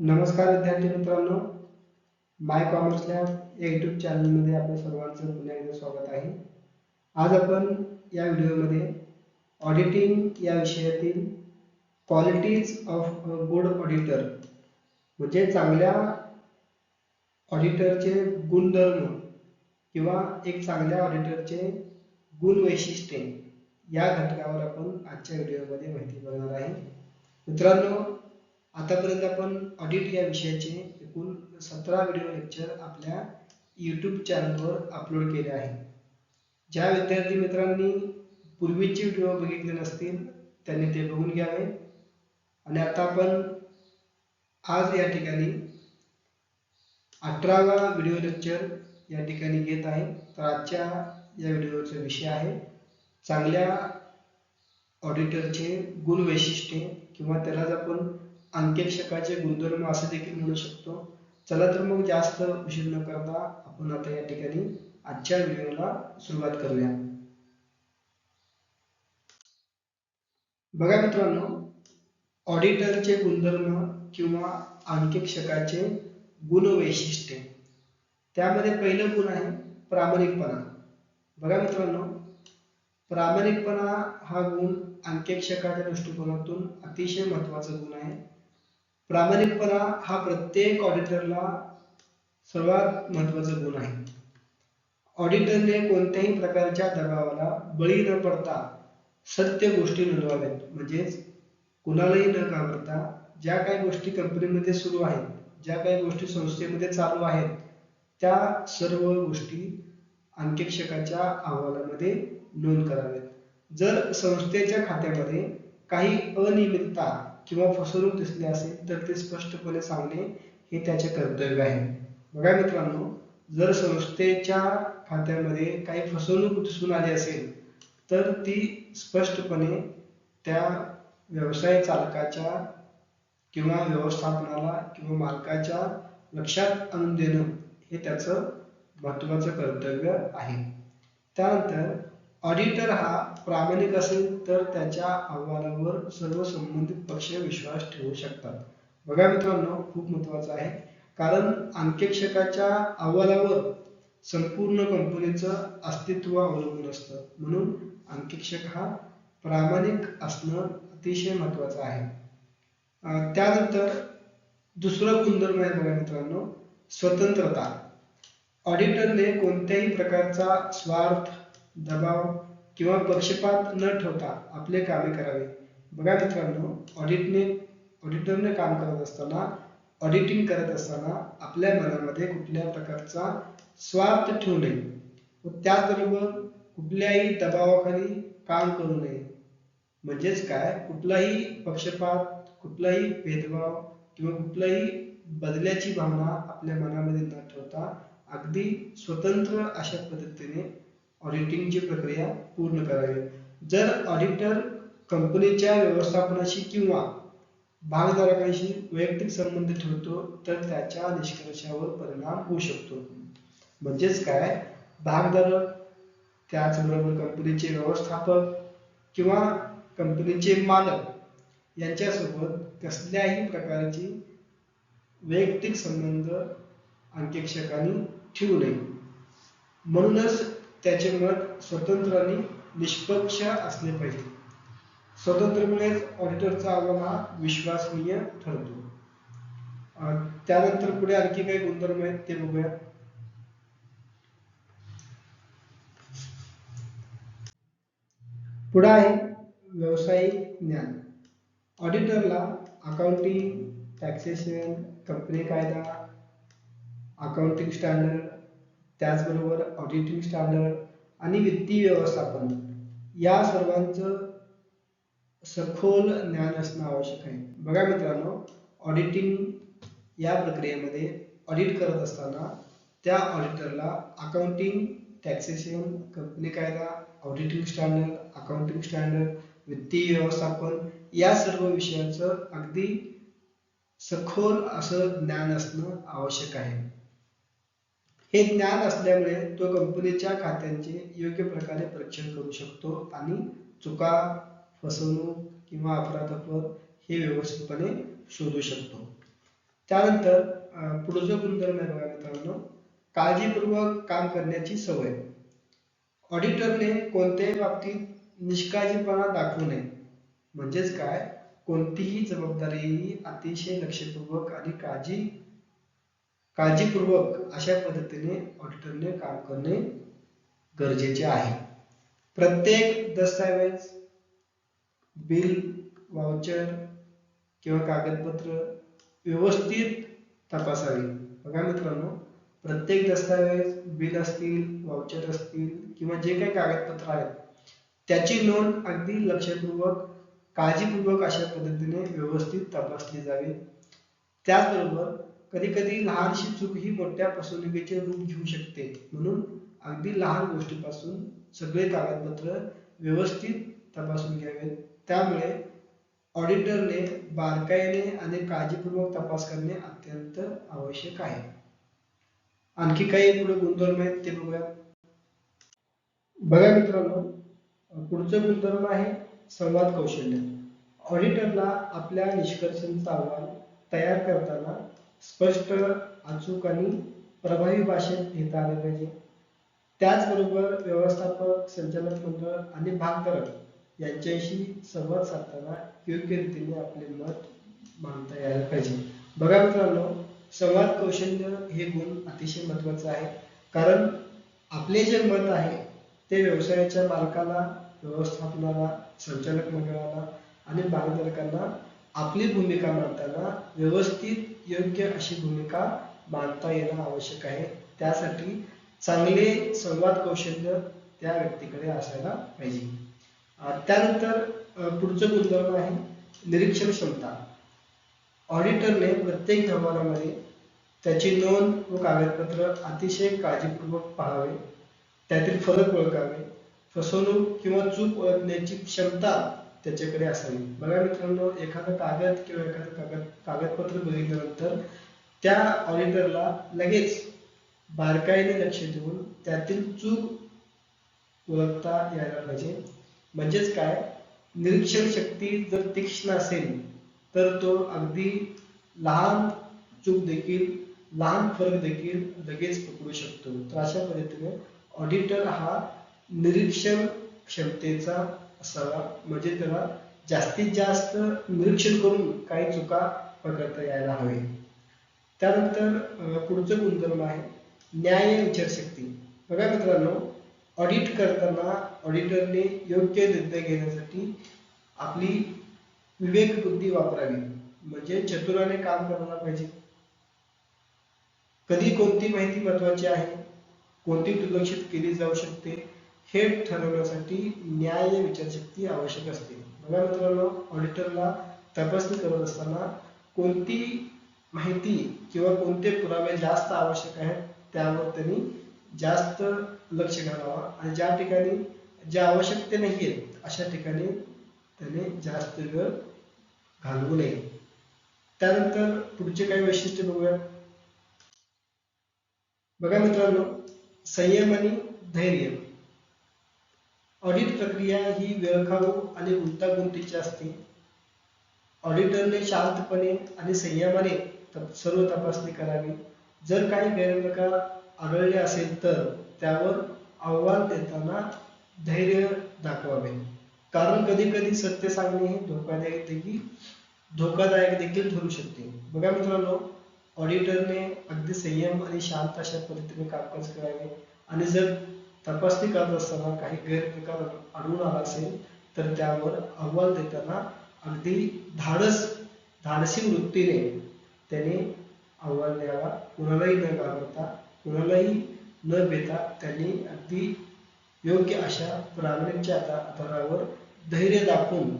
नमस्कार विद्यार्थी मित्रांनो. माय कॉमर्स लॅब या यूट्यूब चॅनलमध्ये आपल्या सर्वांचं पुन्हा एकदा स्वागत आहे. आज आपण या व्हिडिओमध्ये ऑडिटिंग या विषयातील क्वालिटीज ऑफ गुड ऑडिटर म्हणजे चांगल्या ऑडिटरचे गुणधर्म किंवा एक चांगल्या ऑडिटरचे गुण वैशिष्ट्ये या घटकावर आपण आजच्या व्हिडिओमध्ये माहिती बघणार आहे. मित्रांनो आतापर्यंत आपण ऑडिट या विषयाचे एकूण सतरा व्हिडिओ लेक्चर आपल्या यूट्यूब चॅनलवर अपलोड केले आहे ज्या विद्यार्थी मित्रांनी पूर्वीचे व्हिडिओ बघितले नसतील त्यांनी ते बघून घ्यावे. आणि आता आपण आज या ठिकाणी अठरावा व्हिडिओ लेक्चर या ठिकाणी घेत आहे. तर आजच्या या व्हिडिओचा विषय आहे चांगल्या ऑडिटरचे गुण वैशिष्ट्ये किंवा त्यालाच आपण अंकेक्षकाचे गुणधर्म असे देखील म्हणू शकतो. चला तर मग जास्त उशीर न करता आपण आता या ठिकाणी आजच्या व्हिडिओला सुरुवात करूया. बघा मित्रांनो ऑडिटरचे गुणधर्म किंवा अंकेक्षकाचे गुण वैशिष्ट्ये त्यामध्ये पहिलं गुण आहे प्रामाणिकपणा. बघा मित्रांनो प्रामाणिकपणा हा गुण अंकेक्षकाच्या दृष्टिकोनातून अतिशय महत्त्वाचा गुण आहे. प्रामाणिकपणा हा प्रत्येक ऑडिटरला सर्वात महत्त्वाचा गुण आहे. ऑडिटरने कोणत्याही प्रकारच्या दबावाला बळी न पडता सत्य गोष्टी नोंदवाव्यात. म्हणजेच कुणालाही न घाबरता ज्या काही गोष्टी कंपनीमध्ये सुरू आहेत ज्या काही गोष्टी संस्थेमध्ये चालू आहेत त्या सर्व गोष्टी अंकेक्षकाच्या अहवालामध्ये नोंद कराव्यात. जर संस्थेच्या खात्यामध्ये काही अनियमितता किंवा फसवणूक दिसली असेल तर ते स्पष्टपणे सांगणे हे त्याचे कर्तव्य आहे. बघा मित्रांनो जर संस्थेच्या खात्यामध्ये काही फसवणूक दिसून आली असेल तर ती स्पष्टपणे त्या व्यवसाय चालकाच्या किंवा व्यवस्थापनाला किंवा मालकाच्या लक्षात आणून देणं हे त्याचं महत्वाचं कर्तव्य आहे. त्यानंतर ऑडिटर हा प्रामाणिक असेल तर त्याच्या अहवालावर सर्व संबंधित पक्ष विश्वास ठेवू शकतात. बघा मित्रांनो खूप महत्वाचं आहे. कारण अंकेक्षकाच्या अहवालावर संपूर्ण कंपनीचं अस्तित्व अवलंबून असतं. म्हणून अंकेक्षक हा प्रामाणिक असणं अतिशय महत्वाचं आहे. त्यानंतर दुसरं गुणधर्म आहे बघा मित्रांनो स्वतंत्रता. ऑडिटरने कोणत्याही प्रकारचा स्वार्थ दबाव किंवा पक्षपात न ठेवता आपले कामे करावे. बघा मित्रांनो ऑडिटने ऑडिटरने काम करत असताना ऑडिटिंग करत असताना आपल्या मनामध्ये कुठल्या प्रकारचा स्वार्थ ठेवू नये. व त्याचबरोबर कुठल्याही दबावाखाली काम करू नये. म्हणजेच काय? कुठलाही पक्षपात कुठलाही भेदभाव किंवा कुठलाही बदल्याची भावना आपल्या मनामध्ये न ठेवता अगदी स्वतंत्र अशा पद्धतीने ऑडिटिंगची प्रक्रिया पूर्ण करावी. जर ऑडिटर कंपनीच्या व्यवस्थापनाशी किंवा भागधारकांशी वैयक्तिक संबंध ठेवतो तर त्याच्या निष्कर्षावर परिणाम होऊ शकतो. म्हणजेच काय? भागधारक त्याचबरोबर कंपनीचे व्यवस्थापक किंवा कंपनीचे मालक यांच्यासोबत कसल्याही प्रकारची वैयक्तिक संबंध अंकेक्षकांनी ठेवू नये. म्हणूनच त्याचे मत स्वतंत्र आणि निष्पक्ष असले पाहिजे. स्वतंत्रमुळेच ऑडिटरचा अहवाल हा विश्वसनीय ठरतो. त्यानंतर पुढे आणखी काही गुणधर्म आहेत ते बघूया. पुढे आहे व्यावसायिक ज्ञान. ऑडिटरला अकाउंटिंग टॅक्सेशन कंपनी कायदा अकाउंटिंग स्टँडर्ड त्याचबरोबर ऑडिटिंग स्टँडर्ड आणि वित्तीय व्यवस्थापन या सर्वांचं सखोल ज्ञान असणं आवश्यक आहे. बघा मित्रांनो ऑडिटिंग या प्रक्रियेमध्ये ऑडिट करत असताना त्या ऑडिटरला अकाउंटिंग टॅक्सेशन कंपनी कायदा ऑडिटिंग स्टँडर्ड अकाउंटिंग स्टँडर्ड वित्तीय व्यवस्थापन या सर्व विषयांचं अगदी सखोल असं ज्ञान असणं आवश्यक आहे. हे ज्ञान असल्यामुळे तो कंपनीच्या खात्यांचे योग्य प्रकारे परीक्षण करू शकतो आणि चुका फसवणूक किंवा अफरातफर हे व्यवस्थितपणे शोधू शकतो. त्यानंतर पुढे जो गुणधर्म आहे बघा मित्रांनो काळजीपूर्वक काम करण्याची सवय. ऑडिटरने कोणत्याही बाबतीत निष्काळजीपणा दाखवू नये. म्हणजेच काय? कोणतीही जबाबदारी अतिशय लक्षपूर्वक आणि काळजी काळजीपूर्वक अशा पद्धतीने ऑडिटरने काम करणे गरजेचे आहे. प्रत्येक दस्तऐवज बिल वाउचर किंवा कागदपत्र व्यवस्थित तपासावे. बघा मित्रांनो प्रत्येक दस्तऐवज बिल असतील वाउचर असतील किंवा जे काही कागदपत्र आहेत त्याची नोंद अगदी लक्षपूर्वक काळजीपूर्वक अशा पद्धतीने व्यवस्थित तपासली जावी. त्याचबरोबर कधी कधी लहानशी चूक ही मोठ्या फसवणुकीचे रूप घेऊ शकते. म्हणून अगदी लहान गोष्टीपासून सगळे कागदपत्र व्यवस्थित तपासून घ्यावेत त्यामुळे ऑडिटरने बारकाईने आणि काळजीपूर्वक तपास करणे अत्यंत आवश्यक आहे. आणखी काही पुढे गुणधर्म आहेत ते बघूया. बघा मित्रांनो पुढचं गुणधर्म आहे संवाद कौशल्य. ऑडिटरला आपल्या निष्कर्षांचा अहवाल तयार करताना स्पष्ट अचूक आणि प्रभावी भाषेत लिहिता आले पाहिजे. त्याचबरोबर व्यवस्थापक संचालक मंडळ आणि भागधारक यांच्याशी संवाद साधताना योग्य रीतीने आपले मत मांडता यायला पाहिजे. बघा मित्रांनो संवाद कौशल्य हे गुण अतिशय महत्वाचं आहे. कारण आपले जे मत आहे ते व्यवसायाच्या मालकाला व्यवस्थापनाला संचालक मंडळाला आणि भागधारकांना आपली भूमिका मांडताना व्यवस्थित योग्य अशी भूमिका मांडता येणं आवश्यक आहे. त्यासाठी चांगले संवाद कौशल्य त्या व्यक्तीकडे असायला पाहिजे. त्यानंतर पुढचं गुणधर्म आहे निरीक्षण क्षमता ऑडिटरने प्रत्येक व्यवहारामध्ये त्याची नोंद व कागदपत्र अतिशय काळजीपूर्वक पाहावे. त्यातील फरक ओळखावे. फसवणूक किंवा चूक ओळखण्याची क्षमता त्याच्याकडे असावी. बघा मित्रांनो एखादं कागद किंवा एखादं कागद कागदपत्र बघितल्यानंतर त्या ऑडिटरला लगेच बारकाईने लक्ष देऊन त्यातील चूक ओळखता यायला पाहिजे. म्हणजेच काय? निरीक्षण शक्ती जर तीक्ष्ण असेल तर तो अगदी लहान चूक देखील लहान फरक देखील लगेच पकडू शकतो. तर अशा पद्धतीने ऑडिटर हा निरीक्षण क्षमतेचा असावा. म्हणजे त्याला जास्तीत जास्त निरीक्षण करून काही चुका पकडता यायला हवे. त्यानंतर पुढचं गुणधर्म आहे न्याय विचारशक्ती. बघा मित्रांनो ऑडिट करताना ऑडिटरने योग्य निर्णय घेण्यासाठी आपली विवेक बुद्धी वापरावी. म्हणजे चतुराने काम करायला पाहिजे. कधी कोणती माहिती महत्वाची आहे? कोणती दुर्लक्षित केली जाऊ शकते? हे ठरवण्यासाठी न्याय विचारशक्ती आवश्यक असते. बघा मित्रांनो ऑडिटरला तपासणी करत असताना कोणती माहिती किंवा कोणते पुरावे जास्त आवश्यक आहेत त्यावर त्यांनी जास्त लक्ष घालावा. आणि ज्या ठिकाणी ज्या आवश्यकते नाही आहेत अशा ठिकाणी त्याने जास्त वेळ घालवू नये. त्यानंतर पुढचे काही वैशिष्ट्य बघूया. बघा मित्रांनो संयम आणि धैर्य. ऑडिट प्रक्रिया ही वेळखाऊ आणि गुंतागुंतीची असते. ऑडिटरने शांतपणे आणि संयमाने सर्व तपासणी करावी. जर काही गैरप्रकार आढळले असेल तर त्यावर अहवाल देताना धैर्य दाखवावे. कारण कधी कधी सत्य सांगणे हे धोकादायक देखील धोकादायक देखील ठरू शकते. बघा मित्रांनो ऑडिटरने अगदी संयम आणि शांत अशा पद्धतीने कामकाज करावे. आणि जर तपासणी करत असताना काही गैरप्रकार आढळून आला असेल तर त्यावर अहवाल देताना अगदी धाडस धाडसी वृत्तीने त्याने अहवाल द्यावा कुणालाही न घाबरता कुणालाही न भेटा त्यांनी अगदी योग्य अशा प्रामाणिकच्या आधारावर धैर्य दाखवून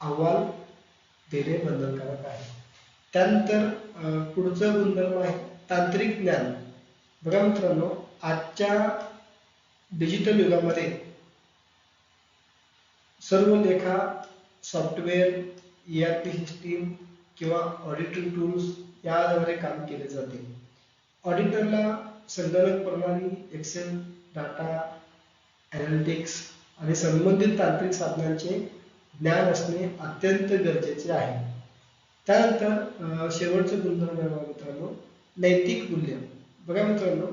अहवाल देणे बंधनकारक आहे. त्यानंतर पुढचं गुणधर्म आहे तांत्रिक ज्ञान. बघा मित्रांनो आजच्या डिजिटल युगामध्ये सर्व लेखा सॉफ्टवेअर ERP सिस्टीम किंवा ऑडिटिंग टूल्स याद्वारे काम केले जाते. ऑडिटरला संगणक प्रणाली एक्सेल डाटा अनालिटिक्स आणि संबंधित तांत्रिक साधनांचे ज्ञान असणे अत्यंत गरजेचे आहे. त्यानंतर शेवटचं गुणधर्म मित्रांनो नैतिक मूल्य. बघा मित्रांनो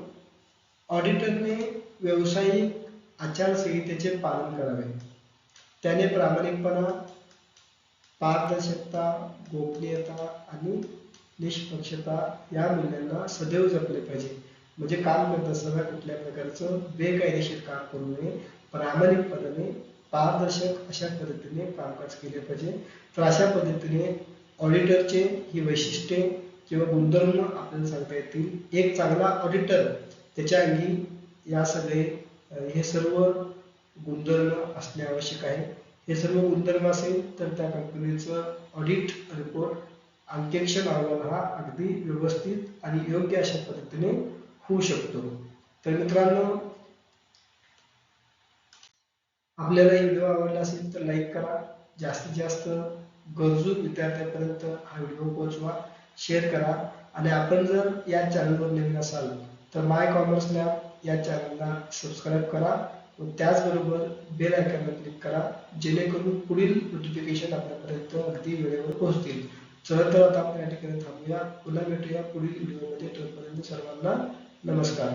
ऑडिटरने व्यावसायिक आचारसंहितेचे पालन करावे. त्याने प्रामाणिकपणा पारदर्शकता गोपनीयता आणि निष्पक्षता या मूल्यांना सदैव जपले पाहिजे. म्हणजे काम करत असताना कुठल्या प्रकारचं बेकायदेशीर काम करू नये. प्रामाणिकपणाने पारदर्शक अशा पद्धतीने कामकाज केले पाहिजे. तर अशा पद्धतीने ऑडिटरचे ही वैशिष्ट्ये किंवा गुणधर्म आपल्याला सांगता येतील. एक चांगला ऑडिटर त्याच्या अंगी या सगळे हे सर्व गुणधर्म असणे आवश्यक आहे. हे सर्व गुणधर्म असेल तर त्या कंपनीचं ऑडिट रिपोर्ट अंकेक्षण अहवाल हा अगदी व्यवस्थित आणि योग्य अशा पद्धतीने होऊ शकतो. तर मित्रांनो आपल्याला हे व्हिडिओ आवडला असेल तर लाईक करा. जास्तीत जास्त गरजू विद्यार्थ्यांपर्यंत हा व्हिडिओ पोहोचवा. शेअर करा. आणि आपण जर या चॅनलवर नवीन असाल तर माय कॉमर्स लॅब या चॅनलला सबस्क्राईब करा व त्याचबरोबर बेल आयकॉनवर क्लिक करा जेणेकरून पुढील नोटिफिकेशन आपल्यापर्यंत अगदी वेळेवर पोहोचतील. चला तर आता आपण या ठिकाणी थांबूया. पुन्हा भेटूया पुढील व्हिडिओमध्ये तोपर्यंत सर्वांना नमस्कार.